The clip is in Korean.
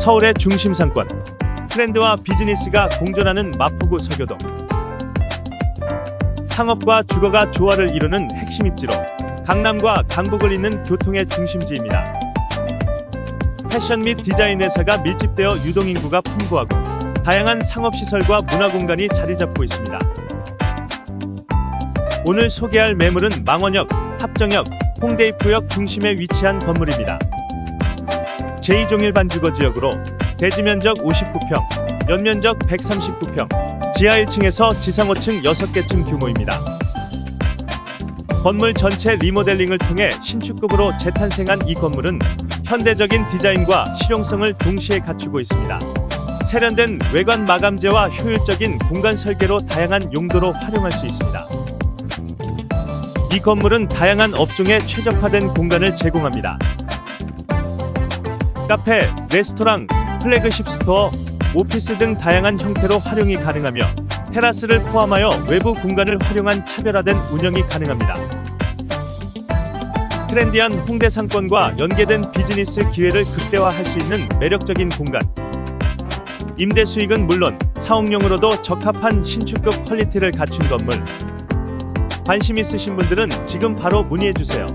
서울의 중심 상권. 트렌드와 비즈니스가 공존하는 마포구 서교동. 상업과 주거가 조화를 이루는 핵심 입지로 강남과 강북을 잇는 교통의 중심지입니다. 패션 및 디자인 회사가 밀집되어 유동 인구가 풍부하고 다양한 상업 시설과 문화 공간이 자리 잡고 있습니다. 오늘 소개할 매물은 망원역, 합정역, 홍대 입구역 중심에 위치한 건물입니다. 제2종일반 주거지역으로 대지 면적 59평, 연면적 139평, 지하 1층에서 지상 5층 6개층 규모입니다. 건물 전체 리모델링을 통해 신축급으로 재탄생한 이 건물은 현대적인 디자인과 실용성을 동시에 갖추고 있습니다. 세련된 외관 마감재와 효율적인 공간 설계로 다양한 용도로 활용할 수 있습니다. 이 건물은 다양한 업종에 최적화된 공간을 제공합니다. 카페, 레스토랑, 플래그십 스토어, 오피스 등 다양한 형태로 활용이 가능하며 테라스를 포함하여 외부 공간을 활용한 차별화된 운영이 가능합니다. 트렌디한 홍대 상권과 연계된 비즈니스 기회를 극대화할 수 있는 매력적인 공간. 임대 수익은 물론 사옥용으로도 적합한 신축급 퀄리티를 갖춘 건물. 관심 있으신 분들은 지금 바로 문의해 주세요.